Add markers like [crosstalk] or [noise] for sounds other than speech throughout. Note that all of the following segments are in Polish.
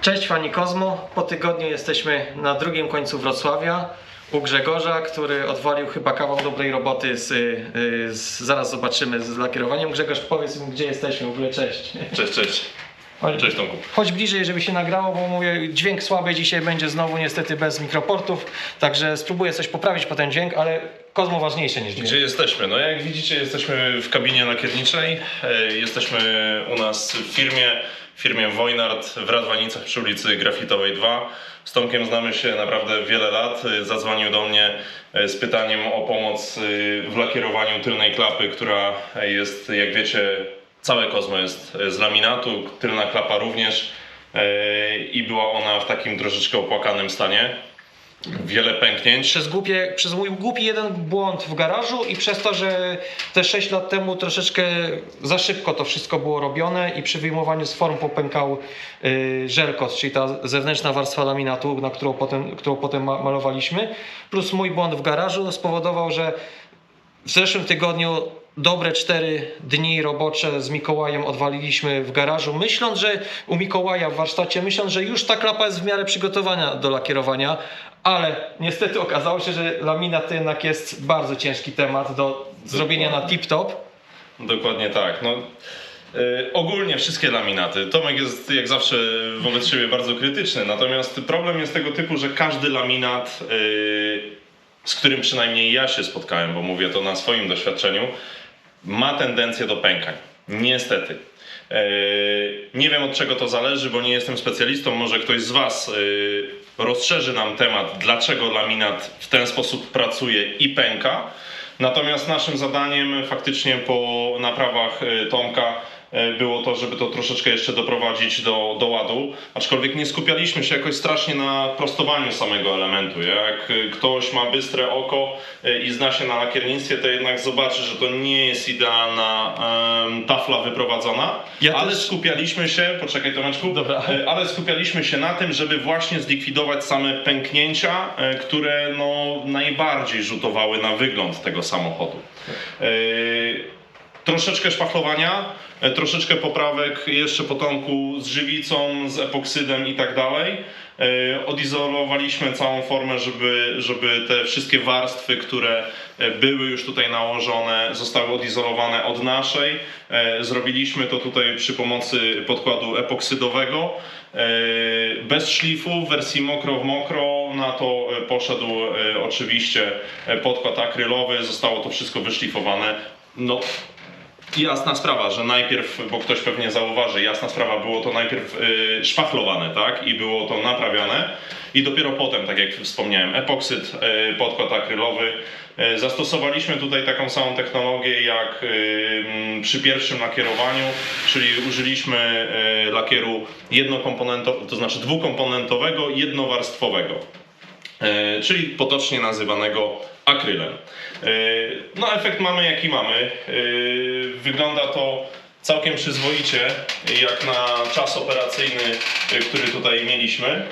Cześć fani Kozmo. Po tygodniu jesteśmy na drugim końcu Wrocławia u Grzegorza, który odwalił chyba kawał dobrej roboty z, y, z zaraz zobaczymy z lakierowaniem. Grzegorz, powiedz mi gdzie jesteśmy, w ogóle cześć. Cześć, cześć. Chodź, Cześć Tomku. chodź bliżej, żeby się nagrało, bo mówię, dźwięk słaby dzisiaj będzie znowu niestety bez mikroportów, także spróbuję coś poprawić po ten dźwięk, ale Kozmo ważniejsze niż dźwięk. Gdzie jesteśmy? No jak widzicie jesteśmy w kabinie lakierniczej. E, Jesteśmy u nas w firmie, firmie Wojnart w Radwanicach przy ulicy Grafitowej 2. Z Tomkiem znamy się naprawdę wiele lat. Zadzwonił do mnie e, z pytaniem o pomoc e, w lakierowaniu tylnej klapy, która jest, jak wiecie, całe kozmo jest e, z laminatu, tylna klapa również. I była ona w takim troszeczkę opłakanym stanie. Wiele pęknięć. Przez, głupie, przez mój głupi jeden błąd w garażu i przez to, że te 6 lat temu troszeczkę za szybko to wszystko było robione i przy wyjmowaniu z form popękał y, żelkos, czyli ta zewnętrzna warstwa laminatu, na którą potem, którą potem ma- malowaliśmy. Plus mój błąd w garażu spowodował, że w zeszłym tygodniu dobre 4 dni robocze z Mikołajem odwaliliśmy w garażu, myśląc, że u Mikołaja w warsztacie, myśląc, że już ta klapa jest w miarę przygotowana do lakierowania, ale niestety okazało się, że laminat jednak jest bardzo ciężki temat do zrobienia na tip-top. Dokładnie tak. No, y, ogólnie wszystkie laminaty. Tomek jest jak zawsze wobec siebie bardzo krytyczny, natomiast problem jest tego typu, że każdy laminat, y, z którym przynajmniej ja się spotkałem, bo mówię to na swoim doświadczeniu, ma tendencję do pękań. Niestety. Y, Nie wiem od czego to zależy, bo nie jestem specjalistą. Może ktoś z Was y, rozszerzy nam temat, dlaczego laminat w ten sposób pracuje i pęka. Natomiast naszym zadaniem faktycznie po naprawach y, Tomka było to, żeby to troszeczkę jeszcze doprowadzić do, do ładu. Aczkolwiek nie skupialiśmy się jakoś strasznie na prostowaniu samego elementu. Jak y, ktoś ma bystre oko y, i zna się na lakiernictwie, to jednak zobaczy, że to nie jest idealna em, tafla wyprowadzona. Ja ale też- skupialiśmy się, poczekaj Tomeczku, Dobra. ale skupialiśmy się na tym, żeby właśnie zlikwidować same pęknięcia, e, które no, najbardziej rzutowały na wygląd tego samochodu. E, Troszeczkę szpachlowania, e, troszeczkę poprawek jeszcze po tomku z żywicą, z epoksydem i tak dalej. E, Odizolowaliśmy całą formę, żeby, żeby te wszystkie warstwy, które e, były już tutaj nałożone, zostały odizolowane od naszej. Zrobiliśmy to tutaj przy pomocy podkładu epoksydowego. Bez szlifu, w wersji mokro w mokro. Na to poszedł oczywiście podkład akrylowy. Zostało to wszystko wyszlifowane. No, Jasna sprawa, że najpierw, bo ktoś pewnie zauważy, jasna sprawa, było to najpierw y, szpachlowane, tak? I było to naprawiane. I dopiero potem, tak jak wspomniałem, epoksyd, y, podkład akrylowy. Y, zastosowaliśmy tutaj taką samą technologię jak y, przy pierwszym lakierowaniu, czyli użyliśmy lakieru jednokomponentowego, to znaczy dwukomponentowego, jednowarstwowego. Czyli potocznie nazywanego akrylem. E, No, efekt mamy jaki mamy. E, Wygląda to całkiem przyzwoicie, jak na czas operacyjny, e, który tutaj mieliśmy.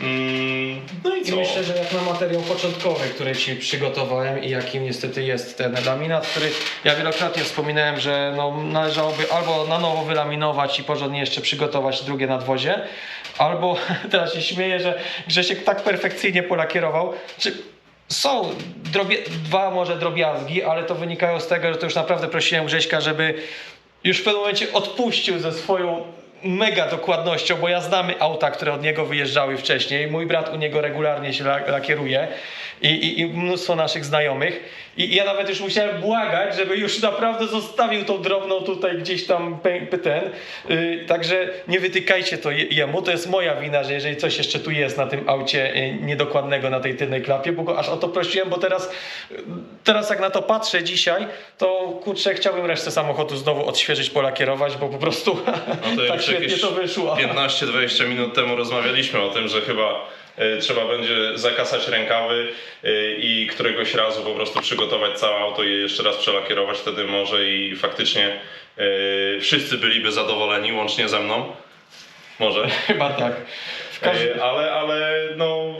Mm, No i I co? myślę, że jak na materiał początkowy, który Ci przygotowałem i jakim niestety jest ten laminat, który ja wielokrotnie wspominałem, że no, należałoby albo na nowo wylaminować i porządnie jeszcze przygotować drugie nadwozie, albo [laughs] teraz się śmieję, że Grzesiek tak perfekcyjnie polakierował, czy są drobie, dwa może drobiazgi, ale to wynikają z tego, że to już naprawdę prosiłem Grześka, żeby już w pewnym momencie odpuścił ze swoją mega dokładnością, bo ja znamy auta, które od niego wyjeżdżały wcześniej. Mój brat u niego regularnie się la- lakieruje i, i, i mnóstwo naszych znajomych. I, ja nawet już musiałem błagać, żeby już naprawdę zostawił tą drobną tutaj gdzieś tam ten. Yy, także nie wytykajcie to je- jemu. To jest moja wina, że jeżeli coś jeszcze tu jest na tym aucie yy, niedokładnego na tej tylnej klapie, bo go aż o to prosiłem, bo teraz, yy, teraz jak na to patrzę dzisiaj, to kurczę, chciałbym resztę samochodu znowu odświeżyć, polakierować, bo po prostu No [laughs] tak świetnie to wyszło. 15-20 minut temu rozmawialiśmy o tym, że chyba trzeba będzie zakasać rękawy e, i któregoś razu po prostu przygotować całe auto i je jeszcze raz przelakierować, wtedy może i faktycznie e, wszyscy byliby zadowoleni, łącznie ze mną. Może. [laughs] Chyba tak. Każdym... E, Ale, ale no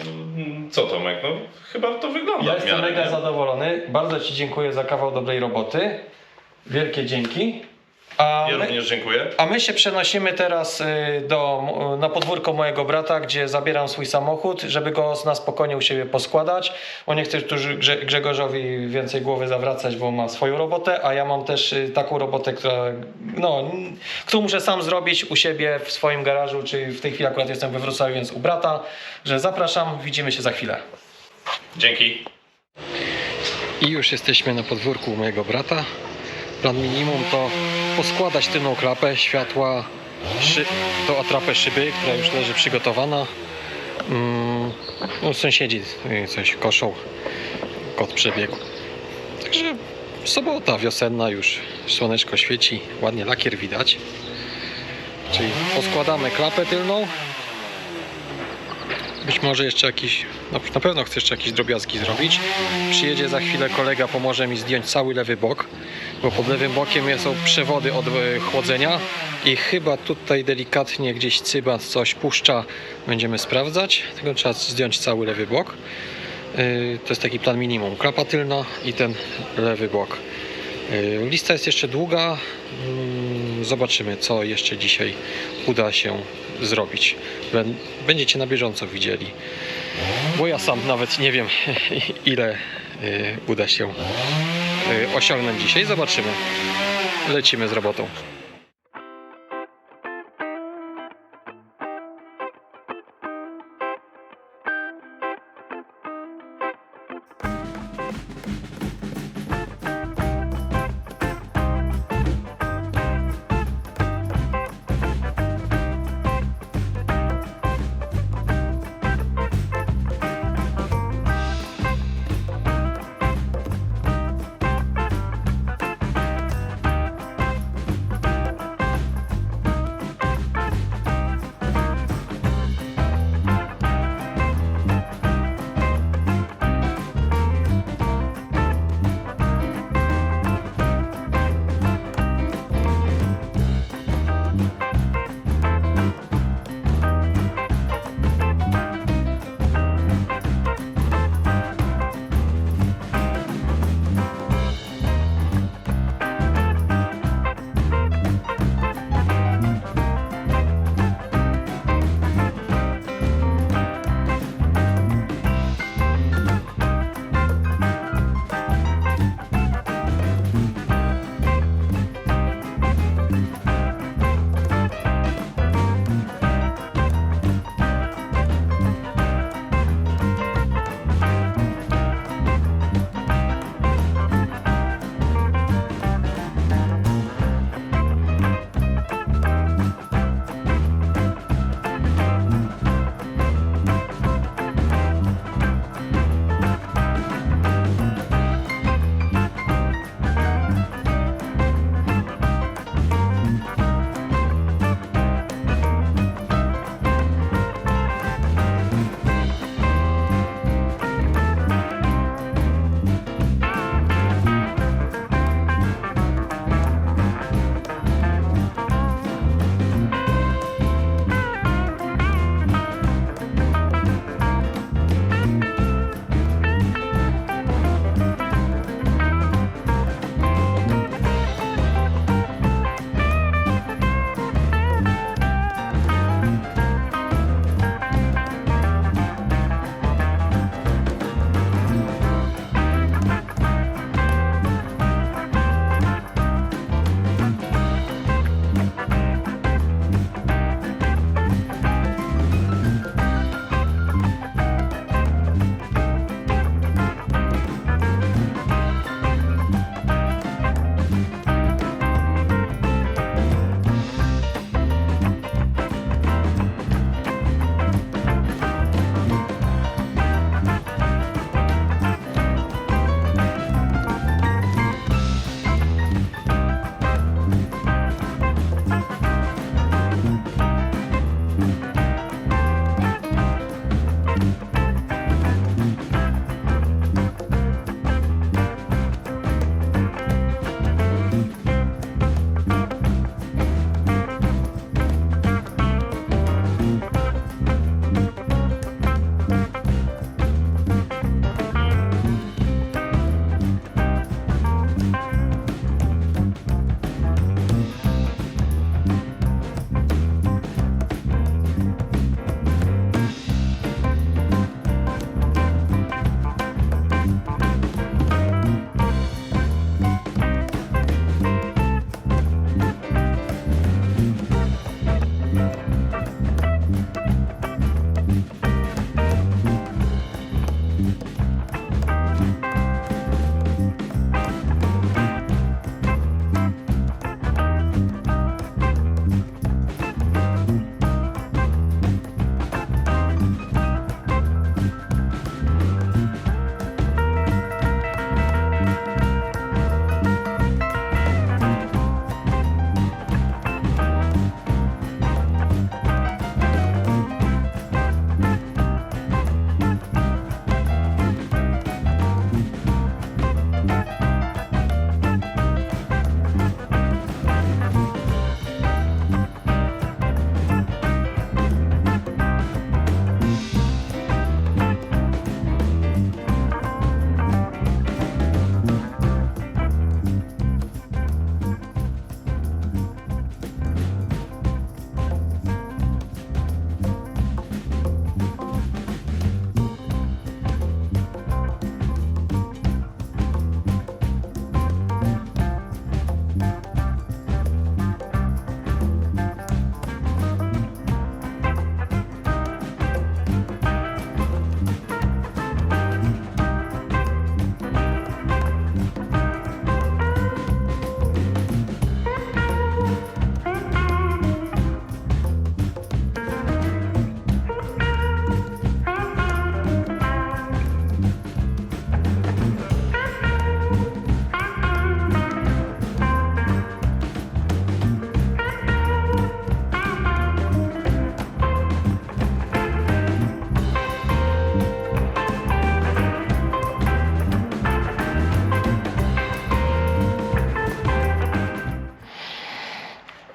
co Tomek, no chyba to wygląda Ja jestem miarę, mega nie? zadowolony. Bardzo Ci dziękuję za kawał dobrej roboty. Wielkie dzięki. A Ja my, również dziękuję. a my się przenosimy teraz y, do, na podwórko mojego brata, gdzie zabieram swój samochód, żeby go na spokojnie u siebie poskładać. Bo nie chcę tu Grze, Grzegorzowi więcej głowy zawracać, bo ma swoją robotę, a ja mam też y, taką robotę, która, no, którą muszę sam zrobić u siebie w swoim garażu, czy w tej chwili akurat jestem we Wrocławiu, więc u brata, że zapraszam, widzimy się za chwilę. Dzięki. I już jesteśmy na podwórku mojego brata. Plan minimum to poskładać tylną klapę światła, szy, to atrapę szyby, która już leży przygotowana. Mm, no, sąsiedzi coś koszą, kot przebiegł. Także sobota wiosenna już, słoneczko świeci, ładnie lakier widać. Czyli poskładamy klapę tylną. Być może jeszcze jakiś, no na pewno chcę jeszcze jakieś drobiazgi zrobić. Przyjedzie za chwilę kolega, pomoże mi zdjąć cały lewy bok, bo pod lewym bokiem są przewody od e, chłodzenia i chyba tutaj delikatnie gdzieś cybat coś puszcza. Będziemy sprawdzać, tylko trzeba zdjąć cały lewy bok. Yy, To jest taki plan minimum. Klapa tylna i ten lewy bok. Yy, Lista jest jeszcze długa. Mm, Zobaczymy, co jeszcze dzisiaj uda się zrobić. Bę- Będziecie na bieżąco widzieli. Bo ja sam nawet nie wiem, [laughs] ile uda się osiągnąć dzisiaj. Zobaczymy. Lecimy z robotą.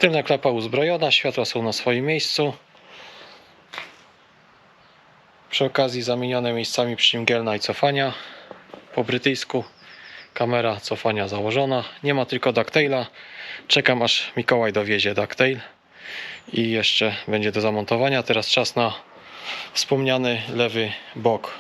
Tylna klapa uzbrojona, światła są na swoim miejscu. Przy okazji zamienione miejscami przyciągielna i cofania. Po brytyjsku kamera cofania założona. Nie ma tylko ducktaila. Czekam aż Mikołaj dowiezie ducktail i jeszcze będzie do zamontowania. Teraz czas na wspomniany lewy bok.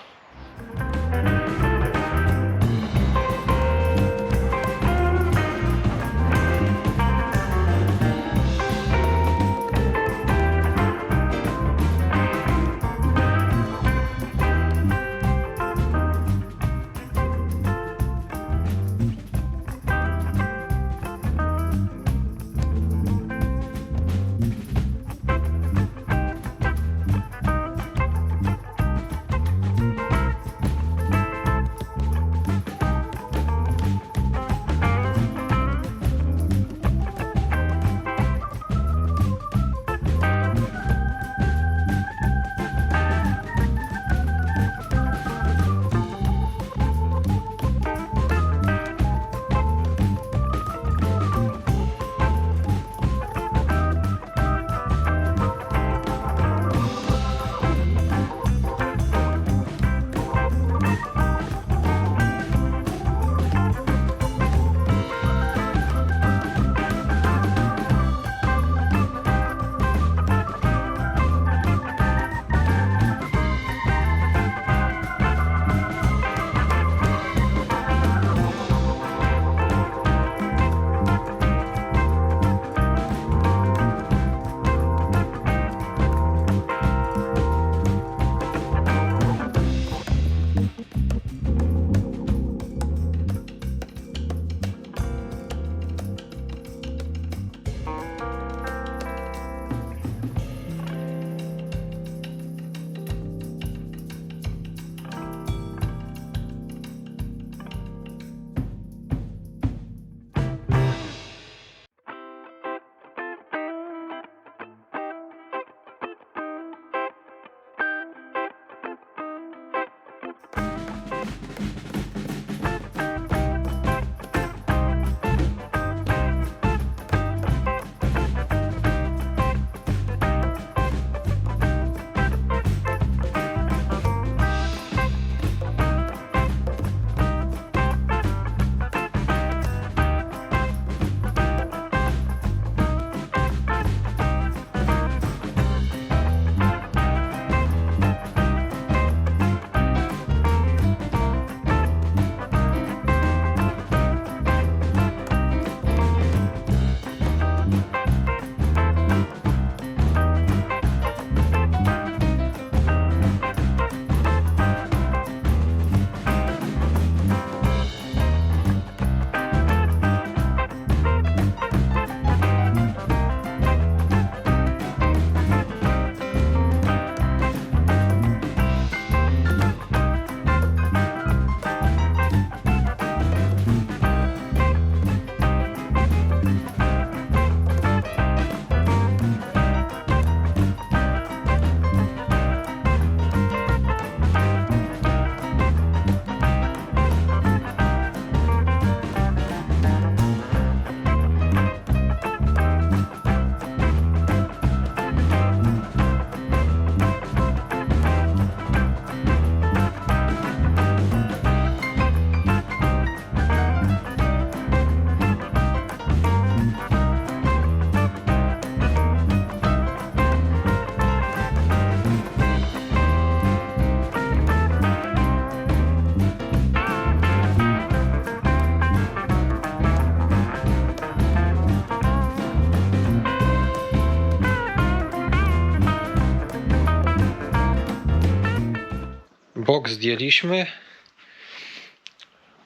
Zdjęliśmy.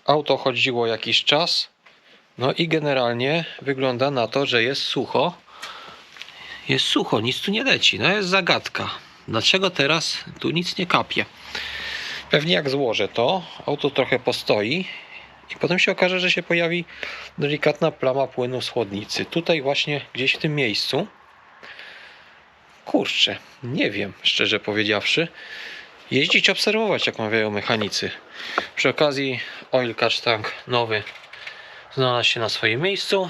Auto chodziło jakiś czas. No i generalnie wygląda na to, że jest sucho. Jest sucho, nic tu nie leci. No jest zagadka. Dlaczego teraz tu nic nie kapie? Pewnie jak złożę to, auto trochę postoi i potem się okaże, że się pojawi delikatna plama płynu z chłodnicy. Tutaj właśnie gdzieś w tym miejscu. Kurczę, nie wiem, szczerze powiedziawszy. Jeździć, obserwować, jak mawiają mechanicy. Przy okazji oil catch tank nowy znalazł się na swoim miejscu.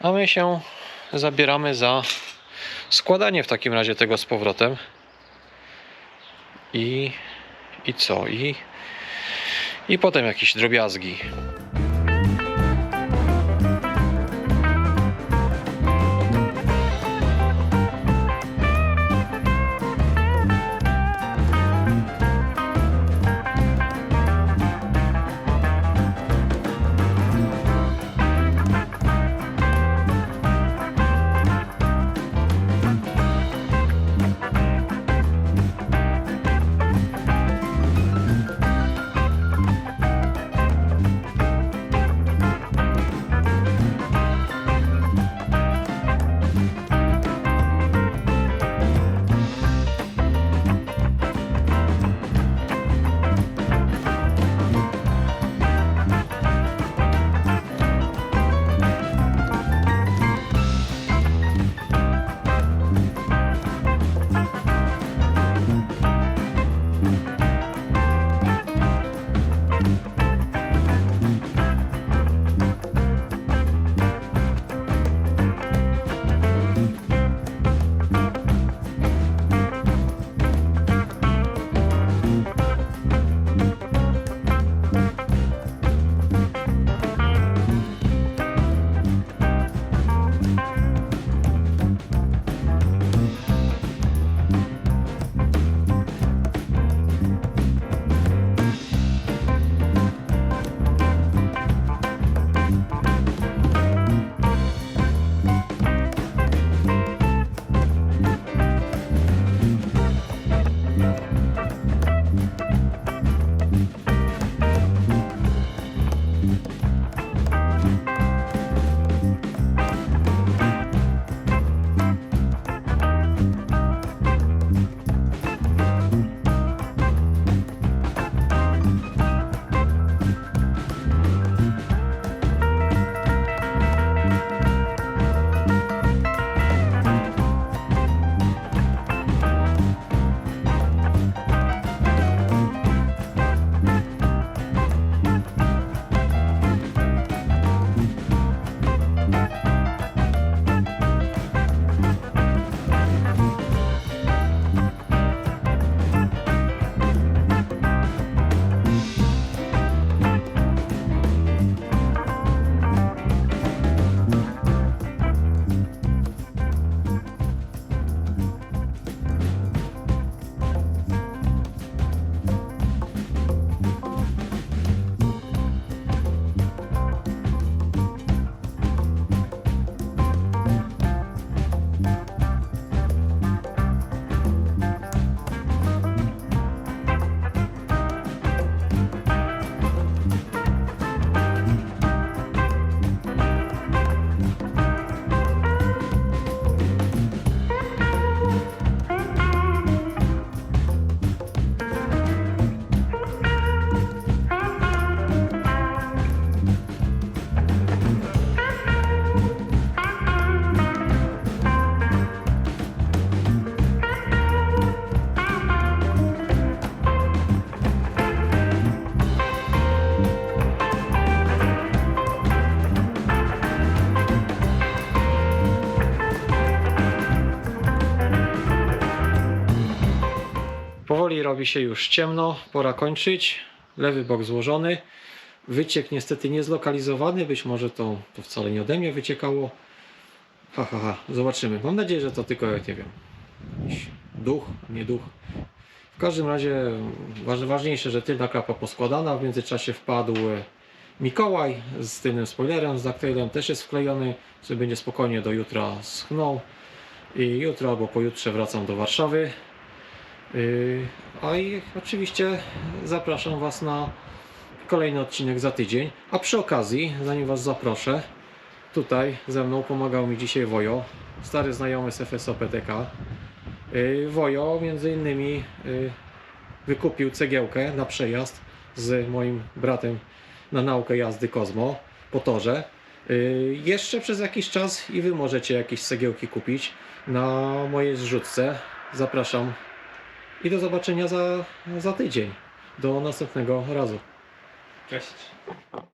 A my się zabieramy za składanie w takim razie tego z powrotem. I, i co? I, I potem jakieś drobiazgi. Robi się już ciemno, pora kończyć. Lewy bok złożony. Wyciek niestety niezlokalizowany, być może to, to wcale nie ode mnie wyciekało. Ha, ha, ha, zobaczymy. Mam nadzieję, że to tylko, nie wiem, duch, nie duch. W każdym razie waż, ważniejsze, że tylna klapa poskładana. W międzyczasie wpadł e, Mikołaj z tylnym spoilerem, z daktailem też jest wklejony, sobie będzie spokojnie do jutra schnął. I jutro albo pojutrze wracam do Warszawy. Yy, A i oczywiście zapraszam Was na kolejny odcinek za tydzień. A przy okazji, zanim Was zaproszę, tutaj ze mną pomagał mi dzisiaj Wojo, stary znajomy z FSO PTK. Yy, Wojo między innymi yy, wykupił cegiełkę na przejazd z moim bratem na naukę jazdy Kozmo po torze. Jeszcze przez jakiś czas i Wy możecie jakieś cegiełki kupić na mojej zrzutce. Zapraszam i do zobaczenia za, za tydzień. Do następnego razu. Cześć.